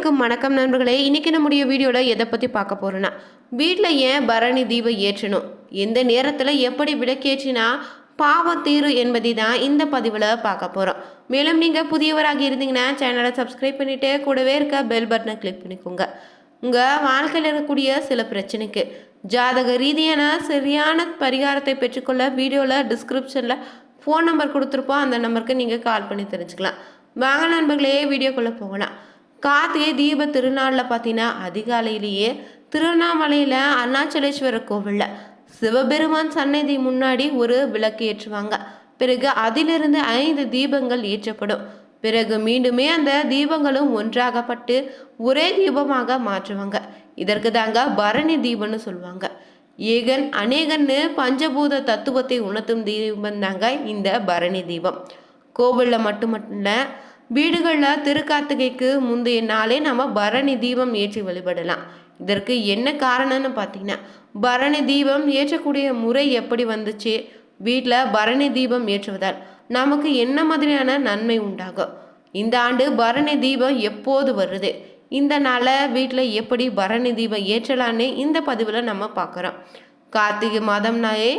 அனைவருக்கும் வணக்கம் நண்பர்களே. இன்றைக்கி நம்முடைய வீடியோவில் எதை பற்றி பார்க்க போகிறோன்னா வீட்டில் ஏன் பரணி தீபம் ஏற்றணும்? எந்த நேரத்தில் எப்படி விளக்கேற்றினா பாவம் தீரும் என்பதை தான் இந்த பதிவில் பார்க்க போகிறோம் மேலும் நீங்கள் புதியவராக இருந்தீங்கன்னா சேனலை சப்ஸ்கிரைப் பண்ணிவிட்டு கூடவே இருக்க பெல் பட்டனை கிளிக் பண்ணிக்கோங்க. உங்கள் வாழ்க்கையில் இருக்கக்கூடிய சில பிரச்சனைக்கு ஜாதக ரீதியான சரியான பரிகாரத்தை பெற்றுக்கொள்ள வீடியோவில் டிஸ்கிரிப்ஷனில் ஃபோன் நம்பர் கொடுத்துருப்போம். அந்த நம்பருக்கு நீங்கள் கால் பண்ணி தெரிஞ்சுக்கலாம். வாங்க நண்பர்களே வீடியோக்குள்ளே போகலாம். கார்த்திகை தீப திருநாளில் பார்த்தீங்கன்னா அதிகாலையிலேயே திருவண்ணாமலையில் அருணாச்சலேஸ்வரர் கோவிலில் சிவபெருமான் சன்னதி முன்னாடி ஒரு விளக்கு ஏற்றுவாங்க. பிறகு அதிலிருந்து ஐந்து தீபங்கள் ஏற்றப்படும். பிறகு மீண்டுமே அந்த தீபங்களும் ஒன்றாகப்பட்டு ஒரே தீபமாக மாற்றுவாங்க. இதற்கு தாங்க பரணி தீபம்னு சொல்லுவாங்க. ஏகன் அநேகன்னு பஞ்சபூத தத்துவத்தை உணர்த்தும் தீபம் தாங்க இந்த பரணி தீபம். கோவிலில் மட்டுமல்ல வீடுகளில் திருக்கார்த்திகைக்கு முந்தைய நாளே நம்ம பரணி தீபம் ஏற்றி வழிபடலாம். இதற்கு என்ன காரணம்னு பார்த்தீங்கன்னா பரணி தீபம் ஏற்றக்கூடிய முறை எப்படி வந்துச்சு? வீட்டில் பரணி தீபம் ஏற்றுவதால் நமக்கு என்ன மாதிரியான நன்மை உண்டாகும்? இந்த ஆண்டு பரணி தீபம் எப்போது வருது? இந்த நாளில் வீட்டில் எப்படி பரணி தீபம் ஏற்றலான்னு இந்த பதிவில் நம்ம பார்க்குறோம். கார்த்திகை மாதம்னாலே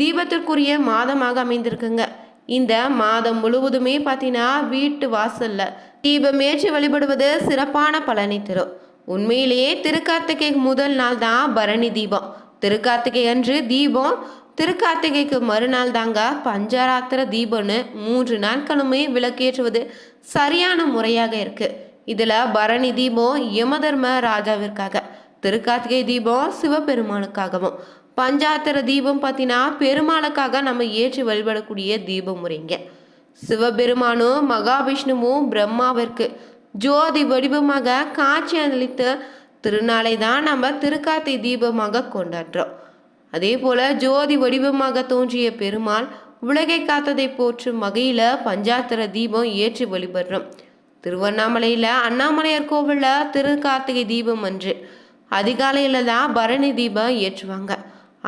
தீபத்திற்குரிய மாதமாக அமைந்திருக்குங்க. இந்த மாதம் முழுவதுமே பார்த்தீங்கன்னா வீட்டு வாசல்ல தீபம் ஏற்றி வழிபடுவது சிறப்பான பலனை தரும். உண்மையிலேயே திருக்கார்த்திகை முதல் நாள் தான் பரணி தீபம். திருக்கார்த்திகை அன்று தீபம் திருக்கார்த்திகைக்கு மறுநாள் தாங்க பஞ்சராத்திர தீபம்னு மூன்று நாட்களுமே விளக்கேற்றுவது சரியான முறையாக இருக்கு. இதுல பரணி தீபம் யமதர்ம ராஜாவிற்காக திருக்கார்த்திகை தீபம் சிவபெருமானுக்காகவும் பஞ்சாத்திர தீபம் பார்த்தீங்கன்னா பெருமாளுக்காக நம்ம ஏற்றி வழிபடக்கூடிய தீபம் முறைங்க சிவபெருமானும் மகாவிஷ்ணுவும் பிரம்மாவிற்கு ஜோதி வடிவமாக காட்சி அளித்த திருநாளை தான் நம்ம திருக்காத்தை தீபமாக கொண்டாடுறோம். அதே போல ஜோதி வடிவமாக தோன்றிய பெருமாள் உலகை காத்ததை போற்றும் வகையில் பஞ்சாத்திர தீபம் ஏற்றி வழிபடுறோம். திருவண்ணாமலையில் அண்ணாமலையார் கோவிலில் திருக்கார்த்திகை தீபம் அன்று அதிகாலையில் தான் பரணி தீபம் ஏற்றுவாங்க.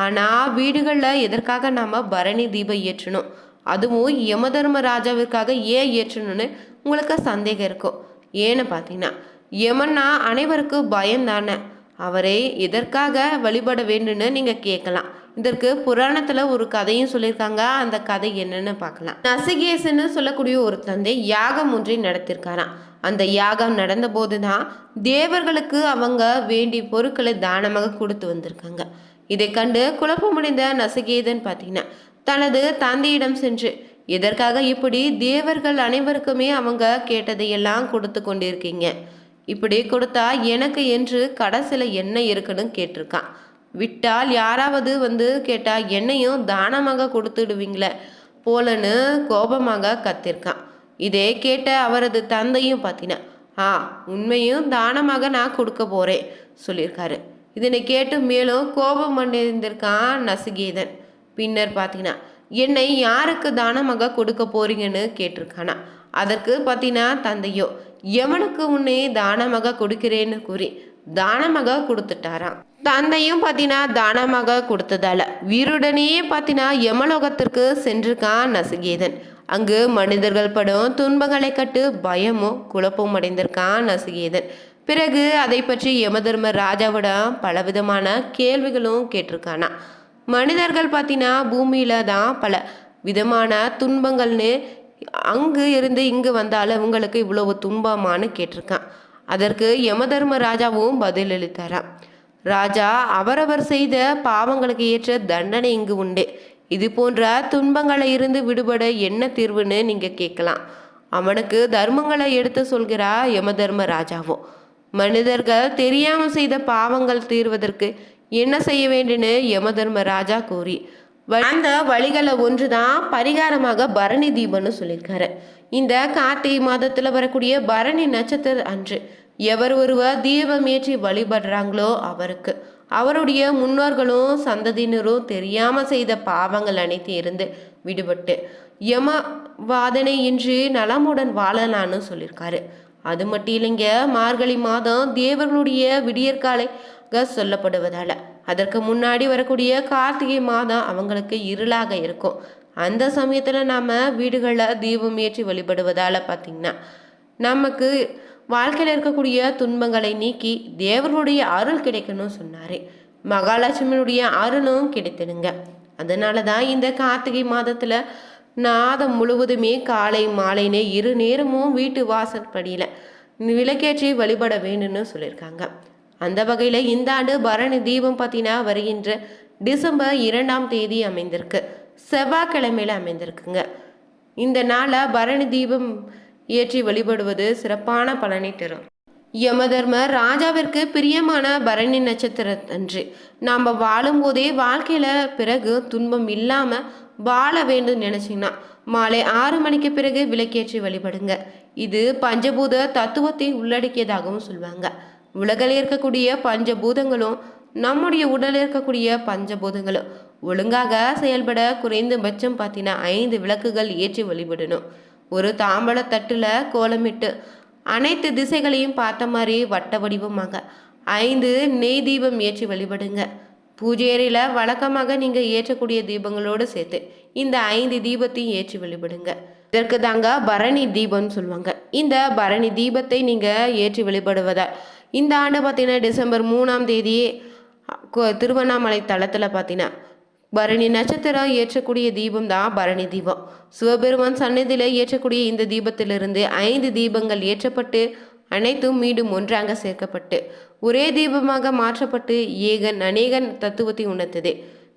ஆனால் வீடுகளில் எதற்காக நாம் பரணி தீபம் ஏற்றணும்? அதுவும் யமதர்ம ராஜாவிற்காக ஏன் ஏற்றணும்னு உங்களுக்கு சந்தேகம் இருக்கும் ஏன்னு பார்த்தீங்கன்னா யமன்னா அனைவருக்கும் பயம் தானே அவரை எதற்காக வழிபட வேண்டும்னு நீங்கள் கேட்கலாம். இதற்கு புராணத்தில் ஒரு கதையும் சொல்லியிருக்காங்க. அந்த கதை என்னன்னு பார்க்கலாம் நசிகேசன்னு சொல்லக்கூடிய ஒரு தந்தை யாகம் ஒன்றை நடத்திருக்காராம் அந்த யாகம் நடந்தபோது தான் தேவர்களுக்கு அவங்க வேண்டிய பொருட்களை தானமாக கொடுத்து வந்திருக்காங்க. இதை கண்டு குழப்பமடைந்த நசிகேதன் பார்த்தீங்கன்னா தனது தந்தையிடம் சென்று எதற்காக இப்படி தேவர்கள் அனைவருக்குமே அவங்க கேட்டதையெல்லாம் கொடுத்து கொண்டிருக்கீங்க? இப்படி கொடுத்தா எனக்கு என்று கடைசியில் என்ன இருக்குன்னு கேட்டிருக்கான். விட்டால் யாராவது வந்து கேட்டால் என்னையும் தானமாக கொடுத்துடுவீங்களே போலன்னு கோபமாக கத்திருக்கான். இதே கேட்ட அவரது தந்தையும் பார்த்தீங்கன்னா ஆ உண்மையும் தானமாக நான் கொடுக்க போகிறேன் சொல்லியிருக்காரு. இதனை கேட்டு மேலும் கோபம் அடைந்திருக்கான் நசுகேதன். பின்னர் பார்த்தீங்கன்னா என்னை யாருக்கு தானமாக கொடுக்க போறீங்கன்னு கேட்டிருக்கானா? அதற்கு பார்த்தீங்கன்னா தந்தையோ எவனுக்கு உன்னை தானமாக கொடுக்கிறேன்னு கூறி தானமாக கொடுத்துட்டாராம். தந்தையும் பார்த்தீங்கன்னா தானமாக கொடுத்ததால வீருடனேயே பார்த்தீங்கன்னா யமலோகத்திற்கு சென்றிருக்கான் நசுகேதன். அங்கு மனிதர்கள் படும் துன்பங்களை கட்டு பயமும் குழப்பமும் அடைந்திருக்கான் நசுகேதன். பிறகு அதை பற்றி யமதர்ம ராஜாவிடம் பலவிதமான கேள்விகளும் கேட்டிருக்கானா? மனிதர்கள் பார்த்தீங்கன்னா பூமியில தான் பல விதமான துன்பங்கள்னு அங்கு இருந்து இங்கு வந்தாலும் உங்களுக்கு இவ்வளவு துன்பமானு கேட்டிருக்கான். அதற்கு யமதர்ம ராஜாவும் பதிலளித்தாராம். ராஜா அவரவர் செய்த பாவங்களுக்கு ஏற்ற தண்டனை இங்கு உண்டு. இது போன்ற துன்பங்களை இருந்து விடுபட என்ன தீர்வுன்னு நீங்க கேட்கலாம். அவனுக்கு தர்மங்களை எடுத்து சொல்கிறா யமதர்ம ராஜாவும். மனிதர்கள் தெரியாம செய்த பாவங்கள் தீர்வதற்கு என்ன செய்ய வேண்டுன்னு யமதர்ம ராஜா கூறி அந்த வழிகளை ஒன்று தான் பரிகாரமாக பரணி தீபம்னு சொல்லியிருக்காரு. இந்த கார்த்திகை மாதத்தில் வரக்கூடிய பரணி நட்சத்திர அன்று எவர் ஒருவர் தீபம் ஏற்றி வழிபடுறாங்களோ அவருக்கு. அவருடைய முன்னோர்களும் சந்ததியினரும் தெரியாம செய்த பாவங்கள் அனைத்து இருந்து விடுபட்டு யம வாதனை இன்றி நலமுடன் வாழலான்னு சொல்லியிருக்காரு. அது மட்டும் இல்லைங்க மார்கழி மாதம் தேவர்களுடைய விடியற்காலைக சொல்லப்படுவதால. அதற்கு முன்னாடி வரக்கூடிய கார்த்திகை மாதம் அவங்களுக்கு இருளாக இருக்கும். அந்த சமயத்தில் நாம் வீடுகளில் தீபம் ஏற்றி வழிபடுவதால் பார்த்திங்கன்னா நமக்கு வாழ்க்கையில் இருக்கக்கூடிய துன்பங்களை நீக்கி தேவர்களுடைய அருள் கிடைக்கணும்னு சொன்னார். மகாலட்சுமியுடைய அருளும் கிடைத்திடுங்க அதனால தான் இந்த கார்த்திகை மாதத்தில் நாதம் முழுவதுமே காலை மாலைனே இரு நேரமும் வீட்டு வாசற்படியில் விளக்கேற்றி வழிபட வேண்டும்னு சொல்லியிருக்காங்க. அந்த வகையில் இந்த ஆண்டு பரணி தீபம் பார்த்தீங்கன்னா வருகின்ற டிசம்பர் இரண்டாம் தேதி அமைந்திருக்கு. செவ்வாய்க்கிழமையில் அமைந்திருக்குங்க. இந்த நாளை பரணி தீபம் ஏற்றி வழிபடுவது சிறப்பான பலனை தரும். யமதர்மர் ராஜாவிற்கு பிரியமான பரணி நட்சத்திரத்தன்று. நாம் வாழும்போதே வாழ்க்கையில் பிறகு துன்பம் இல்லாமல் வாழ வேண்டும் நினச்சிங்கன்னா மாலை ஆறு மணிக்கு பிறகு விளக்கேற்றி வழிபடுங்க. இது பஞ்சபூத தத்துவத்தை உள்ளடக்கியதாகவும் சொல்லுவாங்க உலகில் இருக்கக்கூடிய பஞ்சபூதங்களும் நம்முடைய உடலில் இருக்கக்கூடிய பஞ்சபூதங்களும் ஒழுங்காக செயல்பட குறைந்தபட்சம் பார்த்தீங்கன்னா ஐந்து விளக்குகள் ஏற்றி வழிபடணும். ஒரு தாம்பழ தட்டில் கோலமிட்டு அனைத்து திசைகளையும் பார்த்த மாதிரி வட்ட வடிவமாக. ஐந்து நெய் தீபம் ஏற்றி வழிபடுங்க. பூஜையறையில் வழக்கமாக நீங்கள் ஏற்றக்கூடிய தீபங்களோடு சேர்த்து இந்த ஐந்து தீபத்தையும் ஏற்றி வழிபடுங்க. இதற்கு தாங்க பரணி தீபம்னு சொல்லுவாங்க. இந்த பரணி தீபத்தை நீங்கள் ஏற்றி வழிபடுவதால் இந்த ஆண்டு பார்த்தீங்கன்னா டிசம்பர் மூணாம் தேதியே திருவண்ணாமலை தளத்தில் பார்த்தீங்கன்னா பரணி நட்சத்திரம் ஏற்றக்கூடிய தீபம் தான் பரணி தீபம். சிவபெருமான் சன்னதியில் ஏற்றக்கூடிய இந்த தீபத்திலிருந்து ஐந்து தீபங்கள் ஏற்றப்பட்டு அனைத்தும் மீண்டும் ஒன்றாக சேர்க்கப்பட்டு ஒரே தீபமாக மாற்றப்பட்டு ஏகன் அநேகன் தத்துவத்தை உணர்த்தது.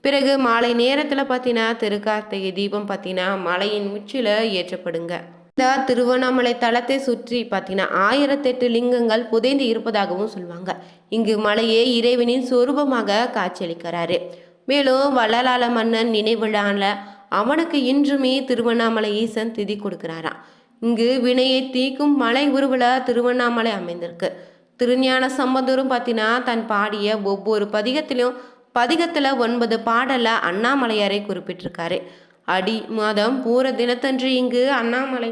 பிறகு மாலை நேரத்தில் பார்த்தீங்கன்னா திருக்கார்த்திகை தீபம் பார்த்தீங்கன்னா மலையின் உச்சியில் ஏற்றப்படுங்க. இந்த திருவண்ணாமலை தளத்தை சுற்றி பார்த்தீங்கன்னா ஆயிரத்தெட்டு லிங்கங்கள் புதைந்து இருப்பதாகவும் சொல்லுவாங்க இங்கு மலையே இறைவனின் சொரூபமாக காட்சியளிக்கிறாரு. மேலும் வள்ளலால மன்னன் நினைவிழால அவனுக்கு இன்றுமே திருவண்ணாமலை ஈசன் திதி கொடுக்கிறாராம். இங்கு வினையை தீக்கும் மலை உருவல திருவண்ணாமலை அமைந்திருக்கு. திருஞான சம்பந்தரும் பார்த்தீங்கன்னா தன் பாடிய ஒவ்வொரு பதிகத்திலும் பதிகத்தில் ஒன்பது பாடல அண்ணாமலையாரை குறிப்பிட்டிருக்காரு. அடி மாதம் பூர தினத்தன்று இங்கு அண்ணாமலை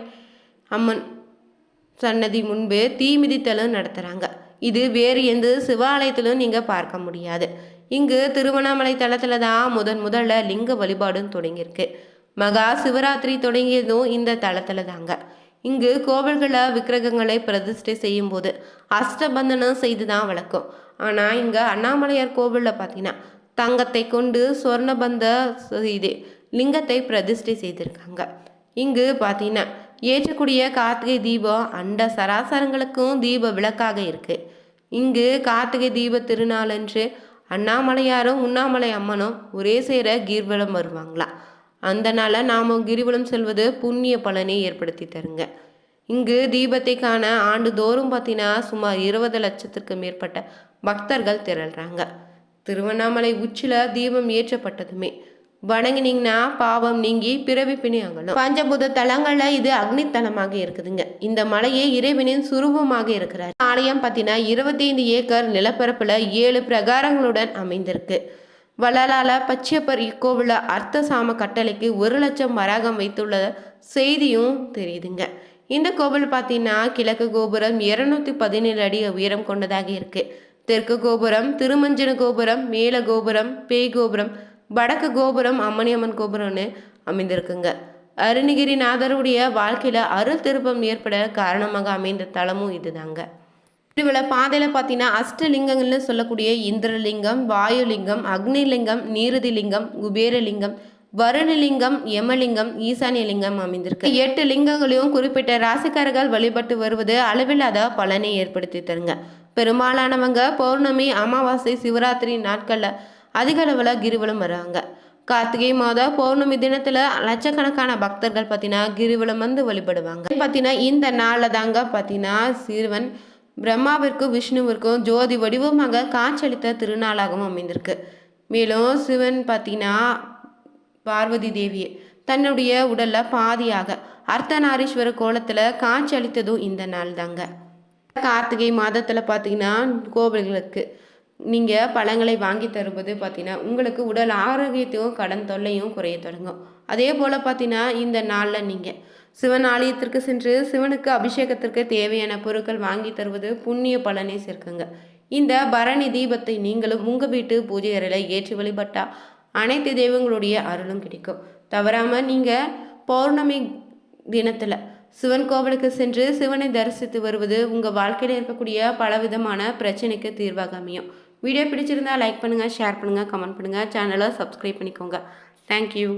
அம்மன் சன்னதி முன்பு தீமிதித்தலும் நடத்துகிறாங்க இது வேறு எந்த சிவாலயத்திலும் நீங்கள் பார்க்க முடியாது. இங்கு திருவண்ணாமலை தலத்தில் தான் முதன் முதல்ல லிங்க வழிபாடும் தொடங்கியிருக்கு. மகா சிவராத்திரி தொடங்கியதும் இந்த தளத்தில் தாங்க. இங்கு கோவில்களில் விக்கிரகங்களை பிரதிஷ்டை செய்யும்போது அஷ்டபந்தனம் செய்து தான் வழக்கம். ஆனால் இங்கே அண்ணாமலையார் கோவிலில் பார்த்தீங்கன்னா தங்கத்தை கொண்டு சொர்ணபந்த செய்து லிங்கத்தை பிரதிஷ்டை செய்திருக்காங்க. இங்கு பார்த்தீங்கன்னா ஏற்றக்கூடிய கார்த்திகை தீபம் அண்ட சராசரங்களுக்கும் தீப விளக்காக இருக்கு. இங்கு கார்த்திகை தீப திருநாளன்று அண்ணாமலையாரும் உண்ணாமலை அம்மனும் ஒரே சேர கிரிவலம் வருவாங்களா? அந்த நாளில் நாம் கிரிவலம் செல்வது புண்ணிய பலனை ஏற்படுத்தி தருங்க. இங்கு தீபத்தை காண ஆண்டுதோறும் பார்த்தீங்கன்னா சுமார் இருபது லட்சத்திற்கு மேற்பட்ட பக்தர்கள் திரள்றாங்க. திருவண்ணாமலை உச்சில தீபம் ஏற்றப்பட்டதுமே. வணங்கினீங்கன்னா பாவம் நீங்கி பிறவி பிணியாகணும் பஞ்சபூத தலங்கள்ல இது அக்னி தலமாக இருக்குதுங்க. இந்த மலையே இறைவனின் சுரூபமாக இருக்கிறார். ஆலயம் பார்த்தீங்கன்னா இருபத்தைந்து ஏக்கர் நிலப்பரப்புல ஏழு பிரகாரங்களுடன் அமைந்திருக்கு. வள்ளலால பச்சையப்பர் இக்கோவில அர்த்த சாம கட்டளைக்கு ஒரு லட்சம் வராகம் வைத்துள்ள செய்தியும் தெரியுதுங்க. இந்த கோவில் பார்த்தீங்கன்னா கிழக்கு கோபுரம் இருநூத்தி பதினேழு அடி உயரம் கொண்டதாக இருக்கு. தெற்கு கோபுரம் திருமஞ்சன கோபுரம் மேல கோபுரம் பேய் கோபுரம் வடக்கு கோபுரம் அம்மணியம்மன் கோபுரம்னு அமைந்திருக்குங்க. அருணகிரிநாதருடைய வாழ்க்கையில் அருள் திருப்பம் ஏற்பட காரணமாக அமைந்த தலமும் இதுதாங்க. திருவிழா பாதையில் பார்த்தீங்கன்னா அஷ்டலிங்கங்கள்னு சொல்லக்கூடிய இந்திரலிங்கம் வாயுலிங்கம் அக்னிலிங்கம் நீருதிலிங்கம் குபேரலிங்கம் வருணலிங்கம் யமலிங்கம் ஈசானியலிங்கம் அமைந்திருக்கு. எட்டு லிங்கங்களையும் குறிப்பிட்ட ராசிக்காரர்கள் வழிபட்டு வருவது அளவில்லாத பலனை ஏற்படுத்தி தருங்க. பெரும்பாலானவங்க பௌர்ணமி அமாவாசை சிவராத்திரி நாட்களில் அதிக அளவில் கிரிவலம் வராங்க. கார்த்திகை மாத பௌர்ணமி தினத்துல லட்சக்கணக்கான பக்தர்கள் பார்த்தீங்கன்னா கிரிவலம் வந்து வழிபடுவாங்க. பார்த்தீங்கன்னா இந்த நாளில் தாங்க பார்த்தீங்கன்னா சிறுவன் பிரம்மாவிற்கும் விஷ்ணுவிற்கும் ஜோதி வடிவமாக காட்சியளித்த திருநாளாகவும் அமைந்திருக்கு. மேலும் சிவன் பார்த்தீங்கன்னா பார்வதி தேவியை தன்னுடைய உடல்ல பாதியாக அர்த்தநாரீஸ்வர கோலத்தில் காட்சி அளித்ததும் இந்த நாள் தாங்க. கார்த்திகை மாதத்தில் பார்த்தீங்கன்னா கோவில்களுக்கு நீங்கள் பழங்களை வாங்கி தருவது பார்த்தீங்கன்னா உங்களுக்கு உடல் ஆரோக்கியத்தையும் கடன் தொல்லையும் குறைய தொடங்கும். அதே போல் பார்த்தீங்கன்னா இந்த நாளில் நீங்கள் சிவன் ஆலயத்திற்கு சென்று சிவனுக்கு அபிஷேகத்திற்கு தேவையான பொருட்கள் வாங்கி தருவது புண்ணிய பலனை சேர்க்குங்க. இந்த பரணி தீபத்தை நீங்களும் உங்கள் வீட்டு பூஜை அறையில் ஏற்றி வழிபட்டால் அனைத்து தெய்வங்களுடைய அருளும் கிடைக்கும். தவறாமல் நீங்கள் பௌர்ணமி தினத்தில் சிவன் கோவிலுக்கு சென்று சிவனை தரிசித்து வருவது உங்கள் வாழ்க்கையில் இருக்கக்கூடிய பலவிதமான பிரச்சனைக்கு தீர்வாக அமையும். வீடியோ பிடிச்சிருந்தா லைக் பண்ணுங்கள் ஷேர் பண்ணுங்கள் கமெண்ட் பண்ணுங்கள் சேனலை சப்ஸ்கிரைப் பண்ணிக்கோங்க. தேங்க்யூ